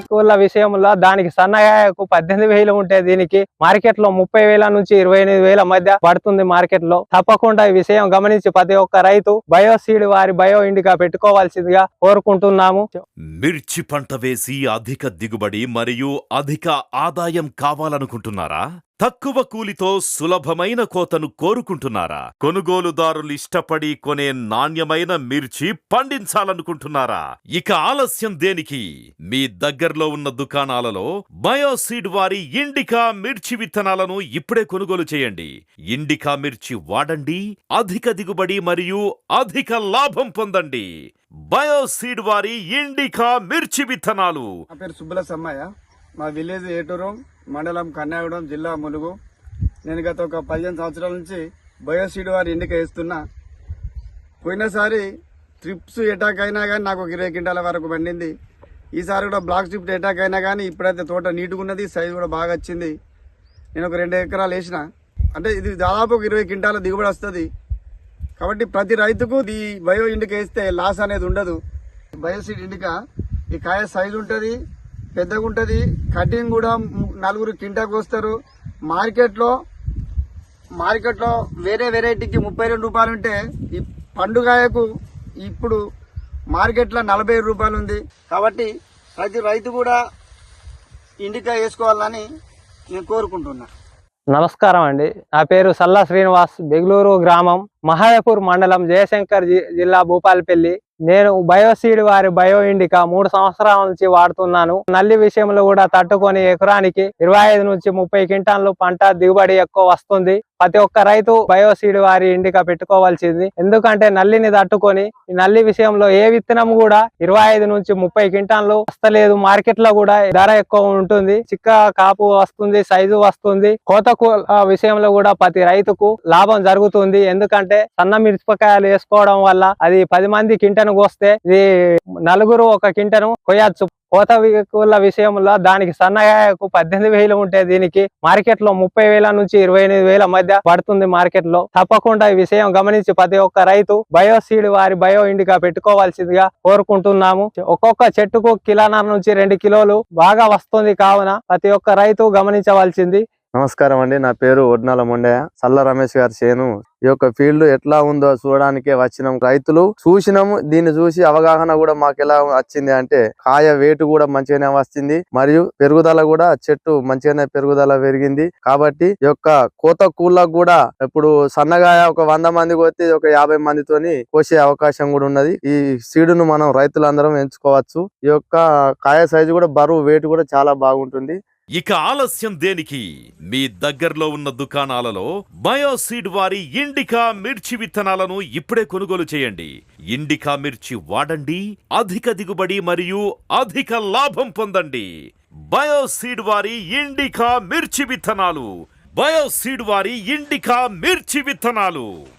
స్కూళ్ళ విషయంలో దానికి సన్నగాయకు పద్దెనిమిది వేలు ఉంటే దీనికి మార్కెట్లో ముప్పై వేల నుంచి ఇరవై ఎనిమిది వేల మధ్య పడుతుంది మార్కెట్లో. తప్పకుండా ఈ విషయం గమనించి ప్రతి ఒక్క రైతు బయోసీడ్ వారి బయో ఇండిగా పెట్టుకోవాల్సిందిగా కోరుకుంటున్నాము. మిర్చి పంట వేసి అధిక దిగుబడి మరియు అధిక ఆదాయం కావాలనుకుంటున్నారా? తక్కువ కూలితో సులభమైన కోతను కోరుకుంటున్నారా? కొనుగోలుదారులు ఇష్టపడి కొనే నాణ్యమైన మిర్చి పండించాలనుకుంటున్నారా? ఇక ఆలస్యం దేనికి? మీ దగ్గరలో ఉన్న దుకాణాలలో బయోసీడ్ వారి ఇండికా మిర్చి విత్తనాలను ఇప్పుడే కొనుగోలు చేయండి. ఇండికా మిర్చి వాడండి అధిక దిగుబడి మరియు అధిక లాభం పొందండి. బయోసీడ్ వారి ఇండికా మిర్చి విత్తనాలు. పేరు సుబ్బల సమ్మయ్య. మా విలేజ్ ఏటూరు మండలం కన్యాగూడెం జిల్లా ములుగు. నేను గత ఒక పదిహేను సంవత్సరాల నుంచి బయోసీడ్ వారి ఎన్నిక వేస్తున్నా. పోయినసారి ట్రిప్స్ ఎటాక్ అయినా కానీ నాకు ఒక ఇరవై క్వింటాల వరకు పండింది. ఈసారి కూడా బ్లాక్ స్ట్రిప్ ఎటాక్ అయినా కానీ ఇప్పుడైతే తోట నీటుగా ఉన్నది సైజు కూడా బాగా వచ్చింది. నేను ఒక రెండు ఎకరాలు వేసిన. అంటే ఇది దాదాపు ఒక ఇరవై క్వింటాల దిగుబడి వస్తుంది. కాబట్టి ప్రతి రైతుకు ఈ బయో ఇండిక వేస్తే లాస్ అనేది ఉండదు. బయోసీడ్ ఇండిక ఈ కాయ సైజు ఉంటుంది పెద్దగా ఉంటుంది కటింగ్ కూడా నలుగురు కింటాకు వస్తారు. మార్కెట్లో మార్కెట్లో వేరే వెరైటీకి ముప్పై రెండు రూపాయలు ఉంటే ఈ పండుగాయకు ఇప్పుడు మార్కెట్లో నలభై రూపాయలు ఉంది. కాబట్టి ప్రతి రైతు కూడా ఇండికా వేసుకోవాలని నేను కోరుకుంటున్నా. నమస్కారం అండి. నా పేరు సల్లా శ్రీనివాస్ బెంగళూరు గ్రామం మహాయపూర్ మండలం జయశంకర్ జి- జిల్లా భూపాలపల్లి. నేను బయోసీడ్ వారి బయో ఇండికా మూడు సంవత్సరాల నుంచి వాడుతున్నాను. నల్లి విషయంలో కూడా తట్టుకొని ఎకరానికి ఇరవై ఐదు నుంచి ముప్పై క్వింటాన్లు పంట దిగుబడి ఎక్కువ వస్తుంది. ప్రతి ఒక్క రైతు బయోసీడ్ వారి ఇండికా పెట్టుకోవాల్సింది. ఎందుకంటే నల్లిని తట్టుకొని ఈ నల్లి విషయంలో ఏ విత్తనం కూడా ఇరవై ఐదు నుంచి ముప్పై క్వింటాన్లు వస్తలేదు. మార్కెట్లో కూడా ధర ఎక్కువ ఉంటుంది. చిక్క కాపు వస్తుంది సైజు వస్తుంది. కోతకు విషయంలో కూడా ప్రతి రైతుకు లాభం జరుగుతుంది. ఎందుకంటే సన్న మిరపకాయలు వేసుకోవడం వల్ల అది పది మంది కింటను కోస్తే ఇది నలుగురు ఒక కింటను కొయ్యచ్చు. కోత కూల విషయంలో దానికి సన్నగాయకు పద్దెనిమిది వేలు ఉంటే దీనికి మార్కెట్లో ముప్పై వేల నుంచి ఇరవై ఎనిమిది వేల మధ్య పడుతుంది మార్కెట్లో. తప్పకుండా ఈ విషయం గమనించి ప్రతి ఒక్క రైతు బయోసీడ్ వారి బయో ఇండిగా పెట్టుకోవాల్సిందిగా కోరుకుంటున్నాము. ఒక్కొక్క చెట్టుకు కిలోన్నర నుంచి రెండు కిలోలు బాగా వస్తుంది కావున ప్రతి ఒక్క రైతు గమనించవలసింది. నమస్కారం అండి. నా పేరు ఒడ్నాల మొండయ్య. సల్ల రమేష్ గారి చేను. ఈ యొక్క ఫీల్డ్ ఎట్లా ఉందో చూడడానికే వచ్చినాం. రైతులు చూసినాము. దీన్ని చూసి అవగాహన కూడా మాకు ఎలా వచ్చింది అంటే కాయ వేటు కూడా మంచిగానే వస్తుంది. మరియు పెరుగుదల కూడా చెట్టు మంచిగానే పెరుగుదల పెరిగింది. కాబట్టి ఈ యొక్క కోత కూళ్ళకు కూడా ఇప్పుడు సన్నగాయ ఒక వంద మంది కొట్టి ఒక యాభై మందితోని కోసే అవకాశం కూడా ఉన్నది. ఈ సీడును మనం రైతులందరం ఎంచుకోవచ్చు. ఈ యొక్క కాయ సైజు కూడా బరువు వేటు కూడా చాలా బాగుంటుంది. ఇక ఆలస్యం దేనికి? మీ దగ్గరలో ఉన్న దుకాణాలలో బయోసీడ్ వారి ఇండికా మిర్చి విత్తనాలను ఇప్పుడే కొనుగోలు చేయండి. ఇండికా మిర్చి వాడండి అధిక దిగుబడి మరియు అధిక లాభం పొందండి. బయోసీడ్ వారి ఇండికా మిర్చి విత్తనాలు. బయోసీడ్ వారి ఇండికా మిర్చి విత్తనాలు.